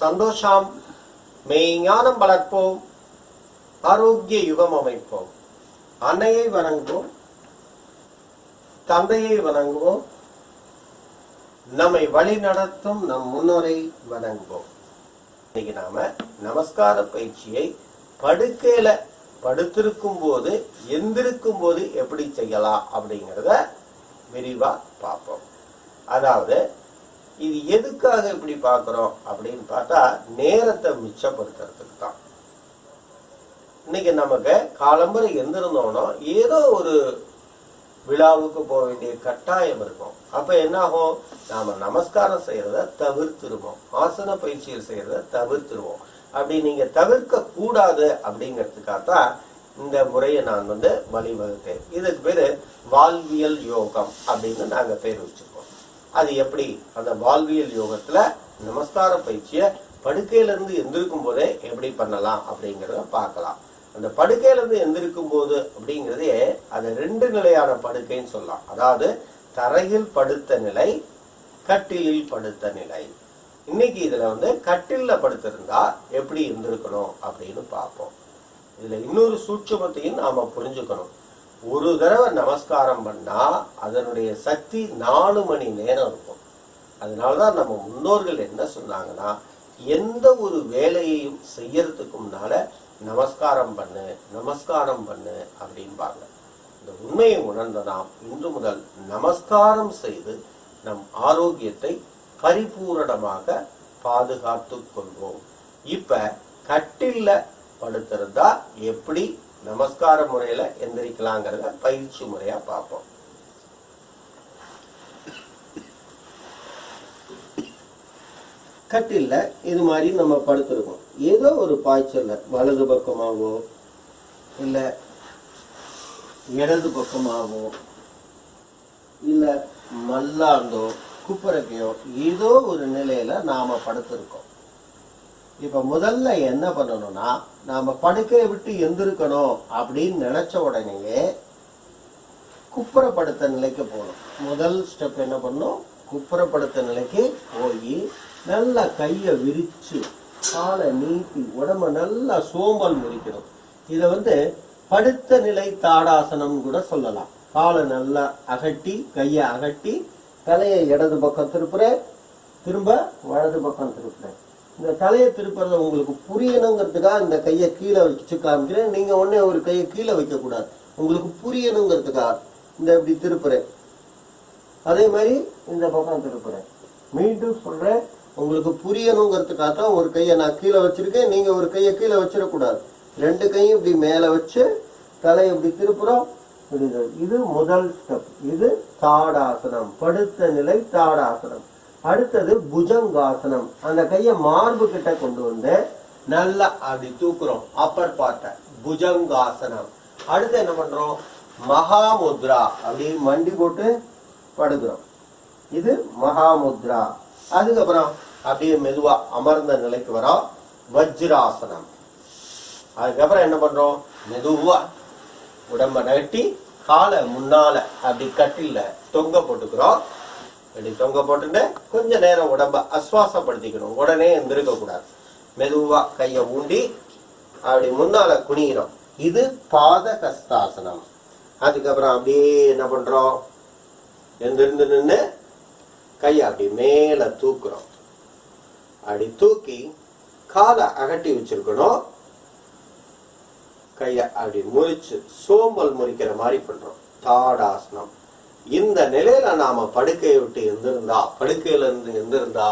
சந்தோஷம் மெய்ஞானம் வளர்ப்போம் ஆரோக்கிய யுகம் அமைப்போம். அன்னையை வணங்குவோம் தந்தையை வணங்குவோம் நம்மை வழி நடத்தும் நம் முன்னோரை வணங்குவோம். இன்னைக்கு நாம நமஸ்கார பயிற்சியை படுக்கையில படுத்திருக்கும் போது எந்திருக்கும் போது எப்படி செய்யலாம் அப்படிங்கிறத விரிவா பார்ப்போம். அதாவது இது எதுக்காக இப்படி பார்க்குறோம் அப்படின்னு பார்த்தா நேரத்தை மிச்சப்படுத்துறதுக்கு தான். இன்னைக்கு நமக்கு காலம்பரை எந்திருந்தோம்னா ஏதோ ஒரு விழாவுக்கு போக வேண்டிய கட்டாயம் இருக்கும். அப்ப என்ன ஆகும் நாம நமஸ்காரம் செய்யறத தவிர்த்துருவோம். ஆசன பயிற்சியில் செய்கிறத தவிர்த்துருவோம். அப்படி நீங்க தவிர்க்க கூடாது அப்படிங்கிறதுக்காக தான் இந்த முறையை நான் வந்து வழிவகுத்தேன். இதுக்கு பேரு வாழ்வியல் யோகம் அப்படின்னு நாங்க பேர் வச்சிருக்கோம். அது எப்படி? அந்த வாழ்வியல் யோகத்துல நமஸ்கார பயிற்சியை படுக்கையில இருந்து எந்திருக்கும் போதே எப்படி பண்ணலாம் அப்படிங்கிறத பார்க்கலாம். அந்த படுக்கையில இருந்து எந்திருக்கும் போது அப்படிங்கிறதே அது ரெண்டு நிலையான படுக்கைன்னு சொல்லலாம். அதாவது தரையில் படுத்த நிலை கட்டிலில் படுத்த நிலை. இன்னைக்கு இதுல வந்து கட்டில்ல படுத்திருந்தா எப்படி இருந்திருக்கணும் அப்படின்னு பார்ப்போம். இதுல இன்னொரு சூட்சமத்தையும் நாம புரிஞ்சுக்கணும். ஒரு தடவை நமஸ்காரம் பண்ணா அதனுடைய சக்தி நாலு மணி நேரம் இருக்கும். அதனாலதான் நம்ம முன்னோர்கள் என்ன சொன்னாங்கன்னா எந்த ஒரு வேலையையும் செய்யறதுக்கு முன்னால நமஸ்காரம் பண்ணு நமஸ்காரம் பண்ணு அப்படிம்பாங்க. இந்த உண்மையை உணர்ந்த நாம் இன்று முதல் நமஸ்காரம் செய்து நம் ஆரோக்கியத்தை பரிபூரணமாக பாதுகாத்து கொள்வோம். இப்ப கட்டில்ல படுத்திருந்தா எப்படி நமஸ்கார முறையில எந்திரிக்கலாங்கிறத பயிற்சி முறையா பார்ப்போம். கட்டில்ல இது மாதிரி நம்ம படுத்திருக்கோம். ஏதோ ஒரு பாய்ச்சல்ல வலது பக்கமாகவோ இல்ல இடது பக்கமாகவோ இல்ல மல்லாந்தோ குப்பரக்கையோ ஏதோ ஒரு நிலையில நாம படுத்திருக்கோம். இப்ப முதல்ல என்ன பண்ணணும்னா நாம படுக்கையை விட்டு எந்திருக்கணும் அப்படின்னு நினைச்ச உடனேயே குப்புறப்படுத்த நிலைக்கு போகணும். முதல் ஸ்டெப் என்ன பண்ணும் குப்புறப்படுத்த நிலைக்கு போய் நல்லா கையை விரிச்சு காலை நீட்டி உடம்ப நல்லா சோம்பல் முறிக்கணும். இதை வந்து படுத்த நிலை தாடாசனம் கூட சொல்லலாம். காலை நல்லா அகட்டி கையை அகட்டி தலையை இடது பக்கம் திருப்புறேன் திரும்ப வலது பக்கம் திருப்புறேன். இந்த தலையை திருப்புறத உங்களுக்கு புரியணுங்கிறதுக்காக இந்த கையை கீழே வச்சு காமிக்கிறேன். நீங்க உடனே ஒரு கையை கீழே வைக்க கூடாது உங்களுக்கு புரியணுங்கிறதுக்காக இந்த இப்படி திருப்புறேன். அதே மாதிரி இந்த பக்கம் திருப்புறேன். மீண்டும் சொல்றேன் உங்களுக்கு புரியணுங்கிறதுக்காக தான் ஒரு கையை நான் கீழே வச்சிருக்கேன். நீங்க ஒரு கையை கீழே வச்சிடக்கூடாது. ரெண்டு கையும் இப்படி மேல வச்சு தலையை இப்படி திருப்புறோம். இது முதல் ஸ்டெப் இது தாடாசனம். படுத்த நிலை தாடாசனம். அடுத்தது புஜங்காசனம். அந்த கையை மார்பு கிட்ட கொண்டு வந்து நல்லா அப்படி தூக்குறோம். அப்பர் பார்ட்ட புஜங்காசனம். அடுத்து என்ன பண்றோம்? மகாமுத்ரா. அப்படி மண்டி போட்டு படுக்கிறோம். இது மகாமுத்ரா. அதுக்கப்புறம் அப்படியே மெதுவா அமர்ந்த நிலைக்கு வரோம். வஜ்ராசனம். அதுக்கப்புறம் என்ன பண்றோம்? மெதுவா உடம்ப நகட்டி காலை முன்னால அப்படி கட்டில தொங்க போட்டுக்கிறோம். அப்படி தொங்க போட்டுட்டு கொஞ்ச நேரம் உடம்ப அஸ்வாசப்படுத்திக்கணும். உடனே எந்திருக்க கூடாது மெதுவா கையை ஊண்டி அப்படி முன்னால குனிகிறோம் இது பாத கஸ்தாசனம் அதுக்கப்புறம் அப்படியே என்ன பண்றோம்? எந்திருந்து நின்று கையை அப்படி மேல தூக்குறோம். அப்படி தூக்கி காலை அகட்டி வச்சிருக்கணும். கைய அப்படி முறிச்சு சோம்பல் முறிக்கிற மாதிரி பண்றோம். தாடாசனம். இந்த நிலையில நாம படுக்கையை விட்டு எந்திருந்தா படுக்கையில இருந்து எந்திருந்தா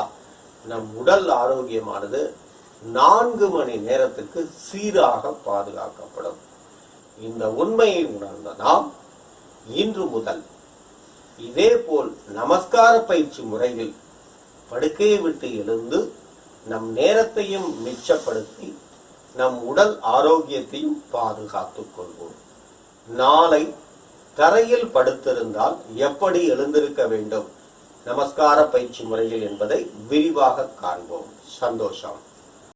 நம் உடல் ஆரோக்கியமானது நான்கு மணி நேரத்துக்கு சீராக பாதுகாக்கப்படும். இந்த உண்மையை உணர்ந்த நாம் இன்று முதல் இதே போல் நமஸ்கார பயிற்சி முறையில் படுக்கையை விட்டு எழுந்து நம் நேரத்தையும் மிச்சப்படுத்தி நம் உடல் ஆரோக்கியத்தையும் பாதுகாத்துக் கொள்வோம். நாளை தரையில் படுத்திருந்தால் எப்படி எழுந்திருக்க வேண்டும்? நமஸ்கார பயிற்சி முறையில் என்பதை விரிவாக காண்போம். சந்தோஷம்.